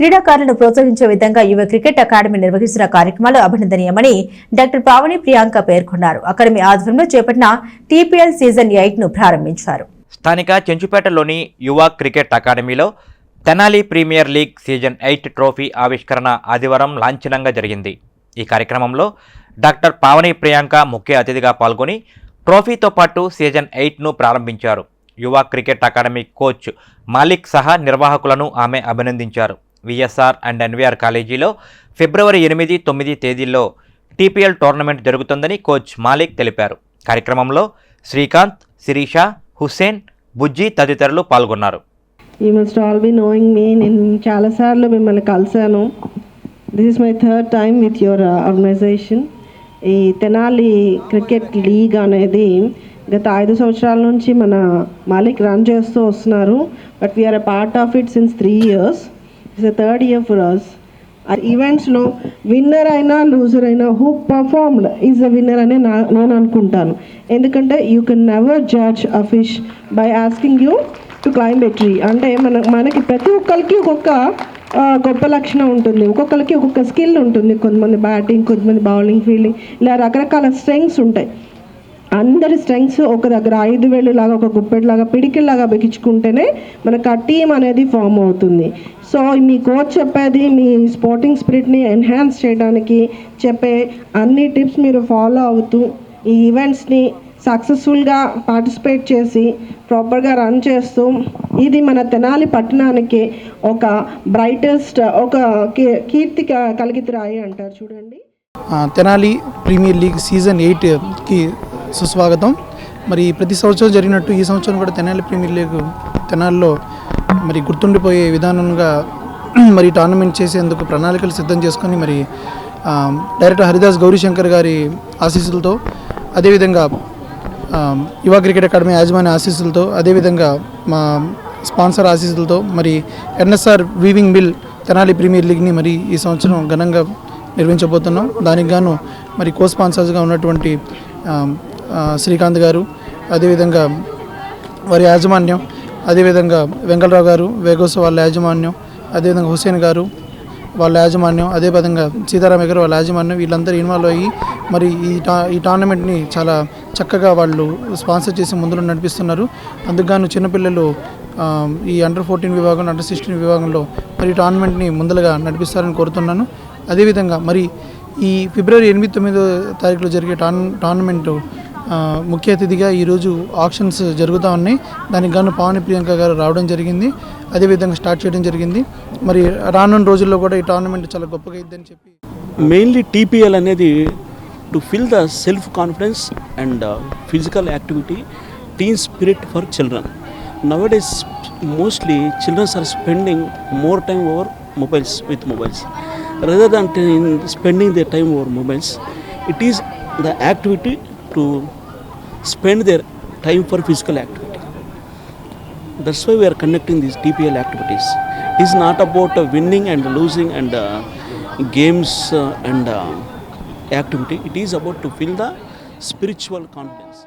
క్రీడాకారులను ప్రోత్సహించే విధంగా యువ క్రికెట్ అకాడమీ నిర్వహిస్తున్న కార్యక్రమాలు అభినందనీయమని డాక్టర్ పావని ప్రియాంక పేర్కొన్నారు. అకాడమీ ఆధ్వర్యంలో చేపట్టిన టీపీఎల్ సీజన్ ఎయిట్ను ప్రారంభించారు. స్థానిక చెంచుపేటలోని యువ క్రికెట్ అకాడమీలో Tenali premier league season eight trophy ఆవిష్కరణ ఆదివారం లాంఛనంగా జరిగింది. ఈ కార్యక్రమంలో డాక్టర్ పావని ప్రియాంక ముఖ్య అతిథిగా పాల్గొని ట్రోఫీతో పాటు సీజన్ ఎయిట్ను ప్రారంభించారు. యువ క్రికెట్ అకాడమీ కోచ్ మాలిక్ సహా నిర్వాహకులను ఆమె అభినందించారు. విఎస్ఆర్ అండ్ ఎన్వీఆర్ కాలేజీలో ఫిబ్రవరి ఎనిమిది తొమ్మిది తేదీల్లో టీపీఎల్ టోర్నమెంట్ జరుగుతుందని కోచ్ మాలిక్ తెలిపారు. కార్యక్రమంలో శ్రీకాంత్ శిరీష హుస్సేన్ బుజ్జి తదితరులు పాల్గొన్నారు. You must all be knowing me నేను చాలాసార్లు మిమ్మల్ని కలిశాను. This is my third time with your organisation ఈ తెనాలి క్రికెట్ లీగ్ అనేది గత ఐదు సంవత్సరాల నుంచి మన మాలిక్ రన్ చేస్తూ వస్తున్నారు. But we're a part of it since three years it's a third year for us ఆ ఈవెంట్స్లో విన్నర్ అయినా లూజర్ అయినా who performed is a winner అనే నా నేను అనుకుంటాను. ఎందుకంటే you can never judge a fish by asking you to climb a tree అంటే మన మనకి ప్రతి ఒక్కరికి ఒక్కొక్క గొప్ప లక్షణం ఉంటుంది. ఒక్కొక్కరికి ఒక్కొక్క స్కిల్ ఉంటుంది. కొంతమంది బ్యాటింగ్ కొంతమంది బౌలింగ్ ఫీల్డింగ్ ఇలా రకరకాల స్ట్రెంగ్స్ ఉంటాయి. అందరి స్ట్రెంగ్స్ ఒక దగ్గర ఐదు వేలు లాగా ఒక గుప్పెట్లాగా పిడికిల్లాగా బిగించుకుంటేనే మనకు ఆ టీం అనేది ఫామ్ అవుతుంది. సో మీ కోచ్ చెప్పేది మీ స్పోర్టింగ్ స్పిరిట్ని ఎన్హాన్స్ చేయడానికి చెప్పే అన్ని టిప్స్ మీరు ఫాలో అవుతూ ఈ ఈవెంట్స్ని సక్సెస్ఫుల్గా పార్టిసిపేట్ చేసి ప్రాపర్గా రన్ చేస్తూ ఇది మన తెనాలి పట్టణానికి ఒక బ్రైటెస్ట్ ఒక కీర్తి కలిగితే రాయి అంటారు. చూడండి. తెనాలి ప్రీమియర్ లీగ్ సీజన్ ఎయిట్కి సుస్వాగతం. మరి ప్రతి సంవత్సరం జరిగినట్టు ఈ సంవత్సరం కూడా తెనాలి ప్రీమియర్ లీగ్ తెనాలిలో మరి గుర్తుండిపోయే విధానంగా మరి టోర్నమెంట్ చేసేందుకు ప్రణాళికలు సిద్ధం చేసుకొని మరి డైరెక్టర్ హరిదాస్ గౌరీశంకర్ గారి ఆశీస్సులతో అదేవిధంగా యువ క్రికెట్ అకాడమీ యాజమాన్య ఆశీస్సులతో అదేవిధంగా మా స్పాన్సర్ ఆశీస్సులతో మరి NSR weaving mill Tenali premier లీగ్ని మరి ఈ సంవత్సరం ఘనంగా నిర్వహించబోతున్నాం. దానికి గాను మరి కో స్పాన్సర్స్గా ఉన్నటువంటి శ్రీకాంత్ గారు అదేవిధంగా వారి యాజమాన్యం అదేవిధంగా వెంకటరావు గారు వేగోస్ వాళ్ళ యాజమాన్యం అదేవిధంగా హుసేన్ గారు వాళ్ళ యాజమాన్యం అదేవిధంగా సీతారామయ్య గారు వాళ్ళ యాజమాన్యం వీళ్ళందరూ ఇన్వాల్వ్ అయ్యి మరి ఈ టా ఈ టోర్నమెంట్ని చాలా చక్కగా వాళ్ళు స్పాన్సర్ చేసి ముందులో నడిపిస్తున్నారు. అందుకుగాను చిన్నపిల్లలు ఈ అండర్ ఫోర్టీన్ విభాగం అండర్ సిక్స్టీన్ విభాగంలో మరి టోర్నమెంట్ని ముందలుగా నడిపిస్తారని కోరుతున్నాను. అదేవిధంగా మరి ఈ ఫిబ్రవరి ఎనిమిది తొమ్మిదో తారీఖులో జరిగే టోర్న టోర్నమెంటు ముఖ్య అతిథిగా ఈరోజు ఆప్షన్స్ జరుగుతూ ఉన్నాయి. దానికి గాను పావని ప్రియాంక గారు రావడం జరిగింది. అదేవిధంగా స్టార్ట్ చేయడం జరిగింది. మరి రానున్న రోజుల్లో కూడా ఈ టోర్నమెంట్ చాలా గొప్పగా ఇద్దని చెప్పి మెయిన్లీ టీపీఎల్ అనేది to fill the self confidence and physical activity teen spirit for children nowadays mostly childrens are spending more time over mobiles with mobiles rather than spending the time over mobiles it is the activity to spend their time for physical activity. That's why we are conducting these TPL activities. It is not about uh, winning and losing and uh, games uh, and uh, activity. It is about to fill the spiritual confidence.